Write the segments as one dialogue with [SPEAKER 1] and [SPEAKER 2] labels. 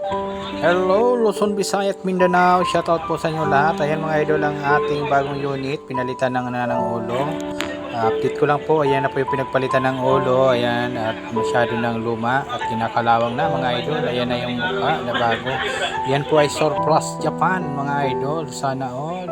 [SPEAKER 1] Hello, Luzon, Visayas, Mindanao. Shoutout po sa inyo lahat. Ayan mga idol ang ating bagong unit. Pinalitan ng, na ng ulo. Ah, update ko lang po. Ayan na po yung pinagpalitan ng ulo. Ayan at masyado ng luma at kinakalawang na mga idol. Ayan na yung mukha na bago. Yan po ay surplus Japan mga idol. Sana all.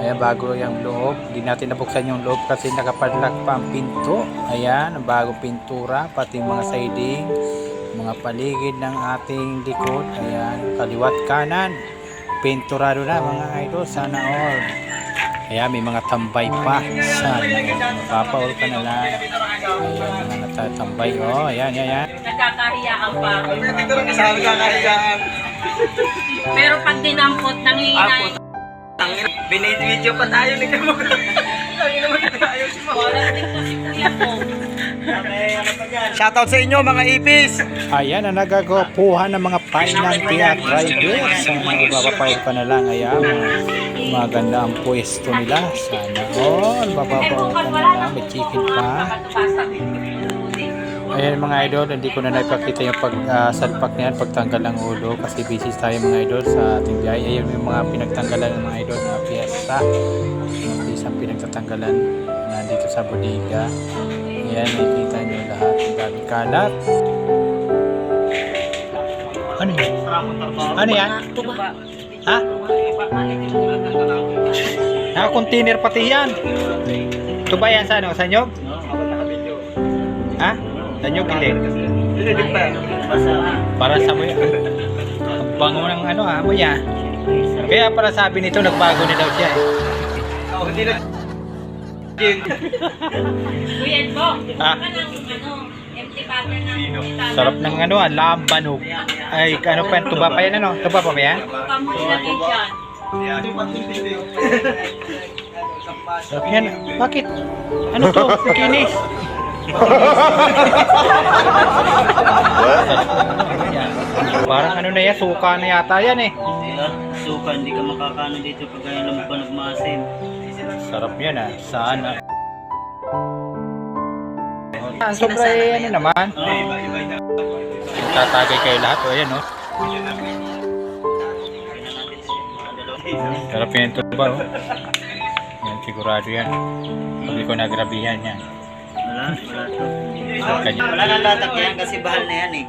[SPEAKER 1] Ayan bago yung loob. Hindi natin nabuksan yung loob kasi nakapadlock pa ang pinto. Ayan, bagong pintura. Pati mga siding mga paligid ng ating likod ayan kaliwat kanan pinturado na mga idol sana all ayan may mga tambay pa sana all mapapaul ka na lang ayan mga natatambay oh ayan ayan ayan
[SPEAKER 2] Nagkakahiyaan pa. Pero pag dinampot, nangihinay.
[SPEAKER 3] Binidvideo pa tayo ni Kamo. Lagi naman tayo si Mama.
[SPEAKER 2] Wala din kasi.
[SPEAKER 3] Shoutout sa inyo mga ipis.
[SPEAKER 1] ayan na nagagapuhan ng mga pinanting at driver sana mapapaul ka na lang ayan maganda ang pwesto nila sana all mapapaul ka na lang may chicken pa Ayan mga idol, hindi ko na naipakita yung pag uh, salpak na yan, pagtanggal ng ulo kasi busy tayo mga idol sa ating biyahe. Ayan yung mga pinagtanggalan ng mga idol, mga piyesta. Yung isang pinagtatanggalan nandito sa bodega. Ayan, nakikita nyo lahat. Ang dami kalat. Ano yan? Ano yan? Ha? Naka-container pati yan. Ito yan sa ano? Sa nyog? Ha? Sa nyog hindi? Para sa mo Ang bango ng ano ah, mo ya. Kaya para sabi nito nagbago na daw siya eh.
[SPEAKER 3] Oh, hindi na. Yun.
[SPEAKER 2] Kuya Bo,
[SPEAKER 1] Ah.
[SPEAKER 2] ng ano, empty bottle na.
[SPEAKER 1] Sarap ng ano ah, lambanog. Ay, ano pa? Tuba pa yan ano? Tuba pa ba yan?
[SPEAKER 2] Kamu ilagay dyan.
[SPEAKER 1] Sarap yan. Bakit? Ano to? Kinis. Parang ano na yan, suka na yata yan eh.
[SPEAKER 4] Suka, hindi ka makakano dito pag kaya lamang pa nagmasin.
[SPEAKER 1] Sarap yan ah. Sana. Ang sobra eh, ano naman. Tatagay kayo lahat. O yan oh. Sarap yan ito ba oh. Yan sigurado yan. Pag ko nagrabihan yan.
[SPEAKER 4] Wala, wala to. Wala nang tatakyan kasi bahal na yan eh.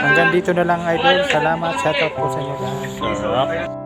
[SPEAKER 1] Hanggang dito na lang idol. Salamat. Shout out po sa inyo lahat.